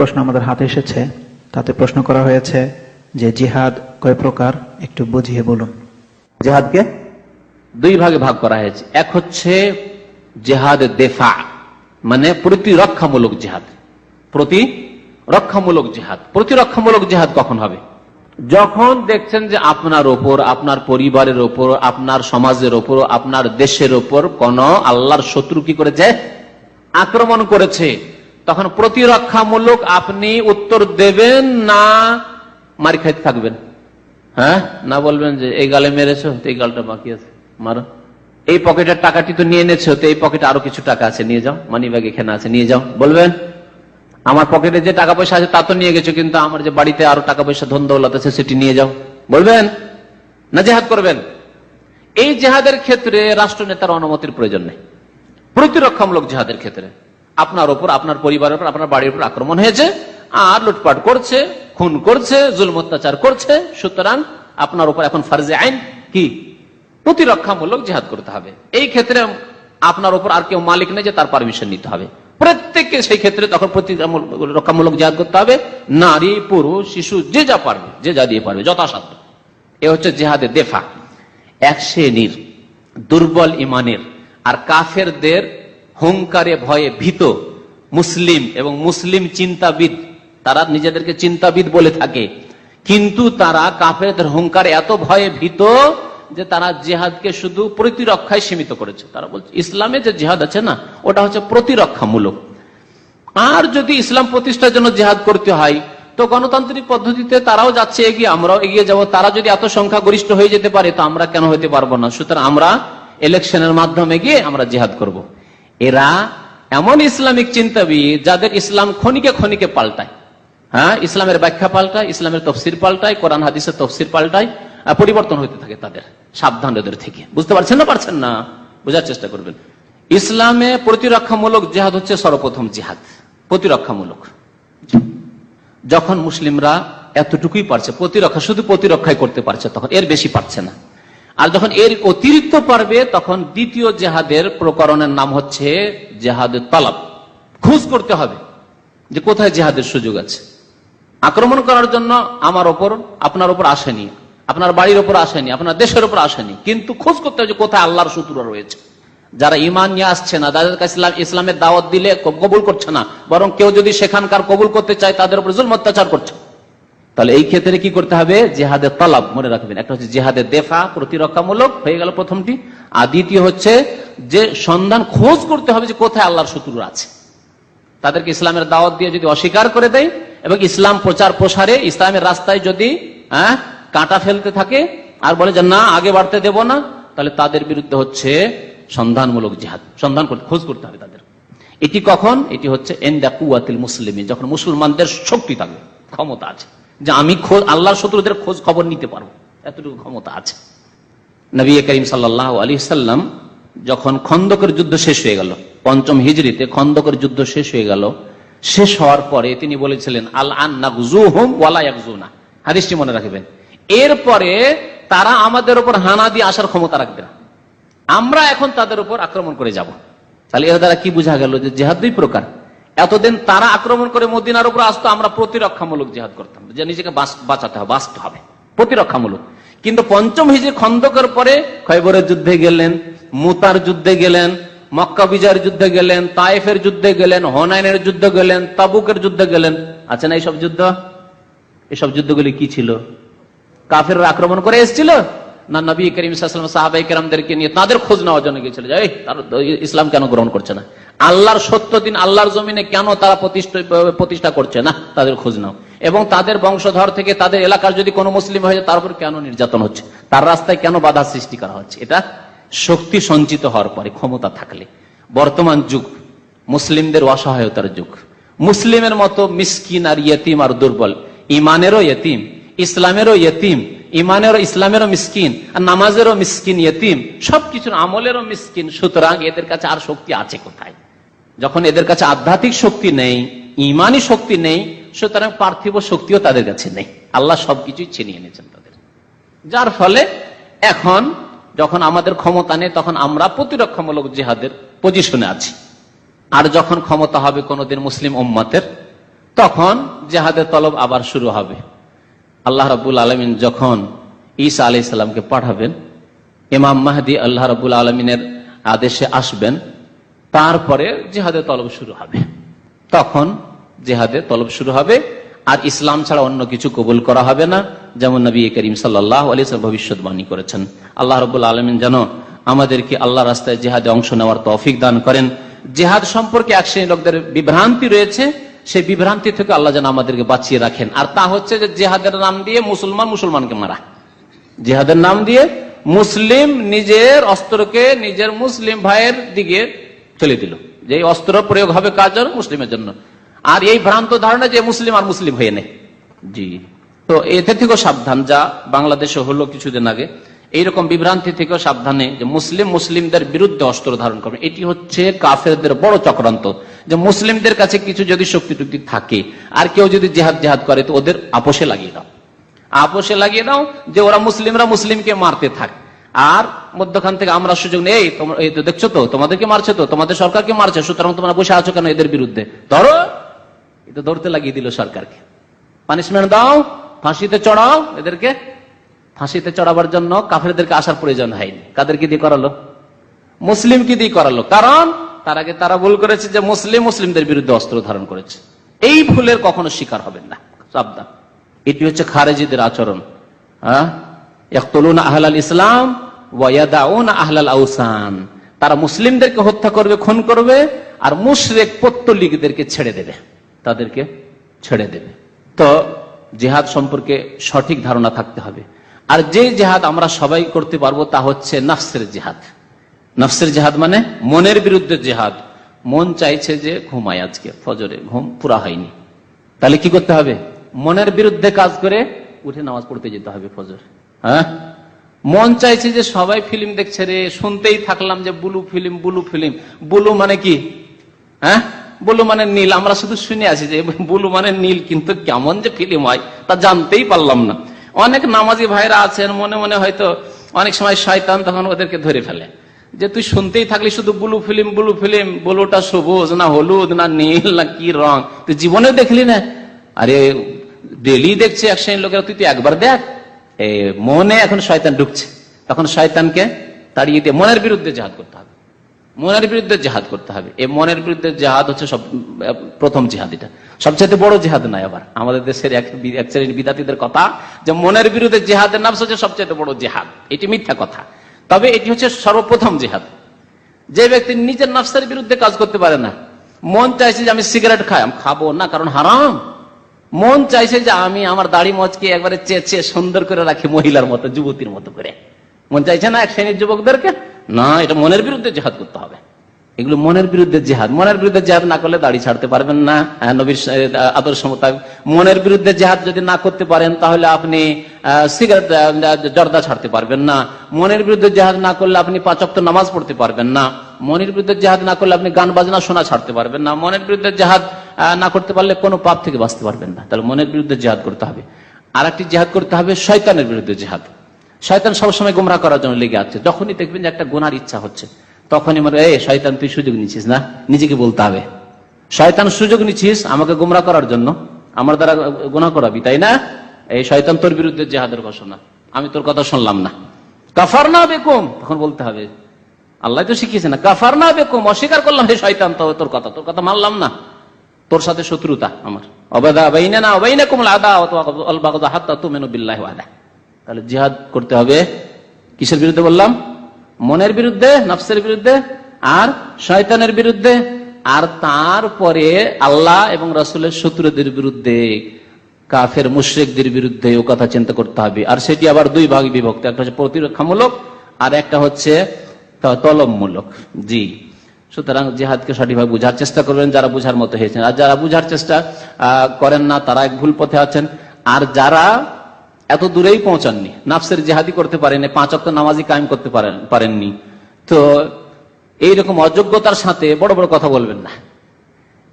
প্রশ্ন আমাদের হাতে এসেছে। তাতে প্রশ্ন করা হয়েছে যে জিহাদ কয় প্রকার? একটু বুঝিয়ে বলুন। জেহাদকে দুই ভাগে ভাগ করা হয়েছে। এক হচ্ছে জেহাদ দেফা মানে প্রতিরক্ষামূলক জেহাদ। প্রতিরক্ষামূলক জেহাদ। প্রতিরক্ষামূলক জেহাদ কখন হবে? যখন দেখছেন যে আপনার ওপর, আপনার পরিবারের ওপর, আপনার সমাজের ওপর, আপনার দেশের ওপর কোন আল্লাহর শত্রু কি করেছে? আক্রমণ করেছে। তখন প্রতিরক্ষামূলক আপনি উত্তর দেবেন না মারি খাইতে থাকবেন। হ্যাঁ? না বলবেন যে, এই গালে মেরেছো এই গালটা বাকি আছে, মারো। এই পকেটের টাকাটি তো নিয়ে এনেছো, তো এই পকেটে আরও কিছু টাকা আছে, নিয়ে যাও। মানি ব্যাগ এখানে আছে, নিয়ে যাও। বলবেন, আমার পকেটে যে টাকা পয়সা আছে, তা তো নিয়ে গেছো, কিন্তু আমার যে বাড়িতে আরও টাকা পয়সা ধন দৌলত আছে, সেটি নিয়ে যাও। বলবেন না জেহাদ করবেন। এই জেহাদের ক্ষেত্রে রাষ্ট্রনেতার অনুমতির প্রয়োজন নেই। প্রতিরক্ষামূলক জেহাদের ক্ষেত্রে। আপনার ওপর আপনার পরিবারের উপর, আপনার বাড়ির উপর আক্রমণ হয়েছে, আর লুটপাট করছে, খুন করছে জুল অত্যাচার করছে। সুতরাং আপনার উপর এখন ফার্জে আইন কি? প্রতিরক্ষামূলক জেহাদ করতে হবে। এই ক্ষেত্রে আপনার উপর আর কেউ মালিক নেই যে তার পারমিশন নিতে হবে। প্রত্যেককে সেই ক্ষেত্রে তখন প্রতিরক্ষামূলক জেহাদ করতে হবে। নারী, পুরুষ, শিশু, যে যা পারবে, যে যা দিয়ে পারবে, যথাসাধ্য। এ হচ্ছে জেহাদে দেফা। এক শ্রেণির দুর্বল ইমানের আর কাফেরদের হুঙ্কারে ভয়ে ভীত মুসলিম এবং মুসলিম চিন্তাবিদ, তারা নিজেদেরকে চিন্তাবিদ বলে থাকে। কিন্তু তারা কাফেরদের হুঙ্কারে এত ভয়ে ভীত যে তারা জেহাদকে শুধু প্রতিরক্ষায় সীমিত করেছে। তারা বলছে, ইসলামে যে জেহাদ আছে না, ওটা হচ্ছে প্রতিরক্ষামূলক। আর যদি ইসলাম প্রতিষ্ঠার জন্য জেহাদ করতে হয়, তো গণতান্ত্রিক পদ্ধতিতে তারাও যাচ্ছে, এগিয়ে, আমরাও এগিয়ে যাব। তারা যদি এত সংখ্যা গরিষ্ঠ হয়ে যেতে পারে, তো আমরা কেন হতে পারব না? সুতরাং আমরা ইলেকশনের মাধ্যমে গিয়ে আমরা জেহাদ করব। এরা এমন ইসলামিক চিন্তাবিদ যাদের ইসলাম খনিকে খনিকে পাল্টায়। হ্যাঁ ইসলামের ব্যাখ্যা পাল্টায়, ইসলামের তফসির পাল্টায়, কোরআন, হাদিসের তফসির পাল্টায় পরিবর্তন হতে থাকে তাদের সাবধান ওদের থেকে। বুঝতে পারছেন না পারছেন না? বোঝার চেষ্টা করবেন। ইসলামে প্রতিরক্ষামূলক জেহাদ হচ্ছে সর্বপ্রথম জেহাদ। প্রতিরক্ষামূলক। যখন মুসলিমরা এতটুকুই পারছে, প্রতিরক্ষা, শুধু প্রতিরক্ষাই করতে পারছে তখন, এর বেশি পারছে না। আর যখন এর অতিরিক্ত পারবে তখন দ্বিতীয় জেহাদের প্রকরণের নাম হচ্ছে জেহাদের তালাব। খোঁজ করতে হবে যে কোথায় জেহাদের সুযোগ আছে। আক্রমণ করার জন্য আমার ওপর, আপনার ওপর আসেনি, আপনার বাড়ির ওপর আসেনি, আপনার দেশের ওপর আসেনি, কিন্তু খোঁজ করতে হবে যে কোথায় আল্লাহর শত্রুরা রয়েছে। যারা ইমান নিয়ে আসছে না, তাদের কাছে ইসলামের দাওয়াত দিলে কবুল করছে না, বরং কেউ যদি সেখানকার কবুল করতে চায়, তাদের উপর জুল অত্যাচার করছে। তাহলে এই ক্ষেত্রে কি করতে হবে? জেহাদের তালাব মনে রাখবেন। একটা হচ্ছে জেহাদের দেফা, প্রতিরক্ষামূলক, হয়ে গেল প্রথমটি। আর দ্বিতীয় হচ্ছে যে সন্ধান খোঁজ করতে হবে যে কোথায় আল্লাহর শত্রুরা আছে। তাদেরকে ইসলামের দাওয়াত দিয়ে যদি অস্বীকার করে দেয় এবং ইসলাম প্রচার প্রসারে ইসলামের রাস্তায় যদি হ্যাঁ কাঁটা ফেলতে থাকে আর বলে যে না, আগে বাড়তে দেব না, তাহলে তাদের বিরুদ্ধে হচ্ছে সন্ধানমূলক জেহাদ। সন্ধান করতে, খোঁজ করতে হবে তাদের। এটি কখন? এটি হচ্ছে এন্দা কুয়াতিল মুসলিমী যখন মুসলমানদের শক্তি থাকবে, ক্ষমতা আছে। যে আমি খোঁজ, আল্লাহর শত্রুদের খোঁজ খবর নিতে পারব। এতটুকু ক্ষমতা আছে। নবী করিম সাল্লাহ আলী সাল্লাম যখন খন্দকের যুদ্ধ শেষ হয়ে গেল, পঞ্চম হিজড়িতে খন্দকের যুদ্ধ শেষ হয়ে গেল, শেষ হওয়ার পরে তিনি বলেছিলেন আল আন হোম হাদিসটি মনে রাখবেন। এরপরে তারা আমাদের উপর হানা দিয়ে আসার ক্ষমতা রাখবে না। আমরা এখন তাদের উপর আক্রমণ করে যাব। তাহলে এর দ্বারা কি বোঝা গেল যে জেহাদ দুই প্রকার? এতদিন তারা আক্রমণ করে মদিনার উপর আসতো, আমরা প্রতিরক্ষামূলক জেহাদ করতাম। যে নিজেকে বাঁচ- বাঁচাতে হবে, বাঁচতে হবে। প্রতিরক্ষামূলক। কিন্তু পঞ্চম হিজে খন্দকের পরে খৈবরের যুদ্ধে গেলেন, মুতার যুদ্ধে গেলেন, মক্কা বিজয়ের যুদ্ধে গেলেন তাইফের যুদ্ধে গেলেন, হনাইনের যুদ্ধে গেলেন, তাবুকের যুদ্ধে গেলেন। আছে না এইসব যুদ্ধ? এসব যুদ্ধগুলি কি ছিল? কাফের আক্রমণ করে এসেছিল? না নবী করিম সাহাবাই কেরামদেরকে নিয়ে তাদের খোঁজ নেওয়ার জন্য গিয়েছিল। যে ইসলাম কেন গ্রহণ করছে না? আল্লাহর সত্য দিন আল্লাহর জমিনে কেন তারা প্রতিষ্ঠা করছে না? তাদের খোঁজ নাও। এবং তাদের বংশধর থেকে তাদের এলাকার যদি কোনো মুসলিম হয়ে যায়, তার উপর কেন নির্যাতন হচ্ছে? তার রাস্তায় কেন বাধা সৃষ্টি করা হচ্ছে? এটা শক্তি সঞ্চিত হওয়ার পরে, ক্ষমতা থাকলে। বর্তমান যুগ, মুসলিমদের অসহায়তার যুগ। মুসলিমের মতো মিসকিন আর ইয়েতিম আর দুর্বল। ইমানেরও ইয়েতিম, ইসলামেরও ইয়েতিম ইমানেরও, ইসলামেরও মিসকিন, আর নামাজেরও মিসকিন, ইয়েতিম, সবকিছুর আমলেরও মিসকিন। সুতরাং এদের কাছে আর শক্তি আছে কোথায়? যখন এদের কাছে আধ্যাত্মিক শক্তি নেই, ইমানি শক্তি নেই, সুতরাং পার্থিব শক্তিও তাদের কাছে নেই। আল্লাহ সবকিছুই ছিনিয়ে এনেছেন তাদের। যার ফলে এখন যখন আমাদের ক্ষমতা নেই, তখন আমরা প্রতিরক্ষামূলক জিহাদের পজিশনে আছি। আর যখন ক্ষমতা হবে কোনোদিন মুসলিম উম্মাতের, তখন জেহাদের তলব আবার শুরু হবে। আল্লাহ রাবুল আলমিন যখন ঈসা আলি সাল্লামকে পাঠাবেন, ইমাম মাহদি আল্লাহ রাবুল আলমিনের আদেশে আসবেন, তারপরে জেহাদের তলব শুরু হবে। তখন জেহাদের তলব শুরু হবে, আর ইসলাম ছাড়া অন্য কিছু কবুল করা হবে না, যেমন নবী করিম সাল্লাহ আলী ভবিষ্যৎবাণী করেছেন। আল্লাহ রবুল আলমিন যেন আমাদেরকে আল্লাহ রাস্তায় জেহাদে অংশ নেওয়ার তৌফিক দান করেন। জেহাদ সম্পর্কে এক শ্রেণি লোকদের বিভ্রান্তি রয়েছে সেই বিভ্রান্তি থেকে আল্লাহ যেন আমাদেরকে বাঁচিয়ে রাখেন। আর তা হচ্ছে যে জেহাদের নাম দিয়ে মুসলমান মুসলমানকে মারা। জেহাদের নাম দিয়ে মুসলিম নিজের অস্ত্রকে নিজের মুসলিম ভাইয়ের দিকে চলে দিল। যে অস্ত্র প্রয়োগ হবে কাজ মুসলিমের জন্য। আর এই ভ্রান্ত ধারণা যে মুসলিম আর মুসলিম হয়ে নেই। জি। তো এতে থেকেও সাবধান। যা বাংলাদেশে হলো কিছুদিন আগে, এইরকম বিভ্রান্তি থেকেও সাবধানে যে মুসলিম মুসলিমদের বিরুদ্ধে অস্ত্র ধারণ করবে। এটি হচ্ছে কাফেরদের বড় চক্রান্ত। যে মুসলিমদের কাছে কিছু যদি শক্তি টুক্তি থাকে, আর কেউ যদি জেহাদ জেহাদ করে, তো ওদের আপোষে লাগিয়ে দাও। আপোষে লাগিয়ে দাও যে ওরা মুসলিমরা মুসলিমকে মারতে থাক। আর মধ্যখান থেকে আমরা সুযোগ নেই দেখছ তো, তোমাদেরকে মারছে তো, তোমাদের সরকারকে মারছে, সুতরাং তোমরা বসে আছো কেন এদের বিরুদ্ধে? ধরো এটা ধরতে লাগিয়ে দিল সরকারকে। পানিশমেন্ট দাও, ফাঁসিতে চড়াও এদেরকে। ফাঁসিতে চড়াবার জন্য কাফেরদেরকে আসার প্রয়োজন হয়নি। কাদেরকে দিয়ে করালো? মুসলিমকে দিয়ে করালো। কারণ তার আগে তারা ভুল করেছে যে মুসলিম মুসলিমদের বিরুদ্ধে অস্ত্র ধারণ করেছে। এই ভুলের কখনো শিকার হবেন না। সাবধান। এটি হচ্ছে খারেজিদের আচরণ। হ্যাঁ? আহলাল ইসলাম আহলাল আউসান। তারা মুসলিমদেরকে হত্যা করবে, খুন করবে, আর মুশরেক পত্তলিকদেরকে ছেড়ে দেবে। তাদেরকে ছেড়ে দেবে। তো জেহাদ সম্পর্কে সঠিক ধারণা থাকতে হবে। আর যে জেহাদ আমরা সবাই করতে পারব তা হচ্ছে নাফসের জেহাদ। নফসের জেহাদ মানে মনের বিরুদ্ধে জেহাদ। মন চাইছে যে ঘুমায় আজকে, ফজরে, ঘুম পুরা হয়নি। তাহলে কি করতে হবে? মনের বিরুদ্ধে কাজ করে উঠে নামাজ পড়তে যেতে হবে ফজর। হ্যাঁ? মন চাইছে যে সবাই ফিল্ম দেখছে রে, শুনতেই থাকলাম যে blue film blue film. Blue মানে কি? হ্যাঁ? বুলু মানে নীল। আমরা শুধু শুনে আছি যে বুলু মানে নীল, কিন্তু কেমন যে ফিল্ম হয়, তা জানতেই পারলাম না। অনেক নামাজি ভাইরা আছেন, মনে মনে হয়তো অনেক সময় শয়তান তখন ওদেরকে ধরে ফেলে। যে তুই শুনতেই থাকলি শুধু ব্লু ফিল্ম ব্লু ফিল্ম, ব্লুটা সবুজ না হলুদ না নীল না কি রং। তুই জীবনে দেখলি না? আরে ডেলি দেখছে এক শ্রেণির লোকেরা, তুই তুই একবার দেখ। মনে এখন শয়তান ঢুকছে। তখন শয়তানকে তাড়িয়ে দিয়ে মনের বিরুদ্ধে জাহাদ করতে হবে। মনের বিরুদ্ধে জেহাদ করতে হবে। এই মনের বিরুদ্ধে জেহাদ হচ্ছে সব প্রথম জেহাদ এটা। সবচেয়ে বড় জেহাদ নয় আবার। আমাদের দেশের এক শ্রেণির বিদ্যার্থীদের কথা, যে মনের বিরুদ্ধে জেহাদের নাম হচ্ছে সবচেয়ে বড় জেহাদ। এটি মিথ্যা কথা। তবে এটি হচ্ছে সর্বপ্রথম জেহাদ। যে ব্যক্তি নিজের নাফসের বিরুদ্ধে কাজ করতে পারে না, মন চাইছে যে আমি সিগারেট খাই, আমি খাব না, কারণ হারাম। মন চাইছে যে আমি আমার দাড়ি মজকে একবারে চেঁচে সুন্দর করে রাখি মহিলার মতো, যুবতীর মতো করে। মন চাইছে না এক শ্রেণির যুবকদেরকে? না, এটা মনের বিরুদ্ধে জেহাদ করতে হবে। এগুলো মনের বিরুদ্ধে জেহাদ। মনের বিরুদ্ধে জেহাদ না করলে দাড়ি ছাড়তে পারবেন না। হ্যাঁ, নবীর আদর্শ মোতাবেক। মনের বিরুদ্ধে জেহাদ যদি না করতে পারেন তাহলে আপনি সিগারেট জর্দা ছাড়তে পারবেন না। মনের বিরুদ্ধে জেহাদ না করলে আপনি পাঁচক্ত নামাজ পড়তে পারবেন না। মনের বিরুদ্ধে জেহাদ না করলে আপনি গান বাজনা শোনা ছাড়তে পারবেন না। মনের বিরুদ্ধে জেহাদ না করতে পারলে কোনো পাপ থেকে বাঁচতে পারবেন না। তাহলে মনের বিরুদ্ধে জেহাদ করতে হবে। আর একটি জেহাদ করতে হবে শয়তানের বিরুদ্ধে জেহাদ। শয়তান সবসময় গুমরা করার জন্য লেগে আছে। যখনই দেখবেন যে একটা গোনার ইচ্ছা হচ্ছে। তখনই মনে এই শয়তান, তুই সুযোগ নিচ্ছিস না? নিজেকে বলতে হবে। শয়তান, সুযোগ নিচ্ছিস আমাকে গুমরা করার জন্য? আমার দ্বারা গুণা করাবি, তাই না? এই শয়তান তোর বিরুদ্ধে জেহাদের ঘোষণা। আমি তোর কথা শুনলাম না। কাফার না বেকুম? তখন বলতে হবে। আল্লাহ তো শিখিয়েছে না কাফার না বেকুম, অস্বীকার করলাম, হে শয়তান তো তোর কথা তোর কথা মানলাম না। তোর সাথে শত্রুতা আমার। অবাদা বাইনা না আদা হাত্তা তুমেনু বিল্লাহ আদা তাহলে জিহাদ করতে হবে। কিসের বিরুদ্ধে বললাম? মনের বিরুদ্ধে, নফসের বিরুদ্ধে, আর শয়তানের বিরুদ্ধে, আর তারপরে আল্লাহ এবং রসুলের শত্রুদের বিরুদ্ধে, কাফের মুশ্রিকদের বিরুদ্ধে ও কথা চিন্তা করতে হবে। আর সেটি আবার দুই ভাগ বিভক্ত, একটা হচ্ছে প্রতিরক্ষামূলক আর একটা হচ্ছে তলবমূলক। জি। সুতরাং জিহাদকে সঠিকভাবে বুঝার চেষ্টা করবেন, যারা বুঝার মতো হয়েছেন। আর যারা বুঝার চেষ্টা করেন না, তারা এক ভুল পথে আছেন। আর যারা এত দূরেই পৌঁছাননি। নাফসের জেহাদি করতে পারেনি পাঁচ অক্ট নামাজি কায়েম করতে পারেন, পারেননি। তো এইরকম অযোগ্যতার সাথে বড় বড় কথা বলবেন না।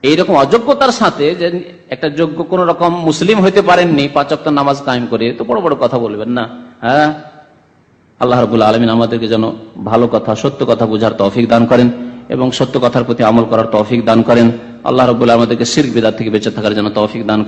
এইরকম অযোগ্যতার সাথে যে একটা যোগ্য কোন রকম মুসলিম হইতে পারেননি, পাঁচ অক্ট নামাজ কায়েম করে, তো বড় বড় কথা বলবেন না। হ্যাঁ? আল্লাহ রবুল্লা আলমিন আমাদেরকে যেন ভালো কথা, সত্য কথা বোঝার তৌফিক দান করেন এবং সত্য কথার প্রতি আমল করার তৌফিক দান করেন। আল্লাহ রবুল্লাহ আমাদেরকে শির বিদার থেকে বেঁচে থাকার জন্য তৌফিক দান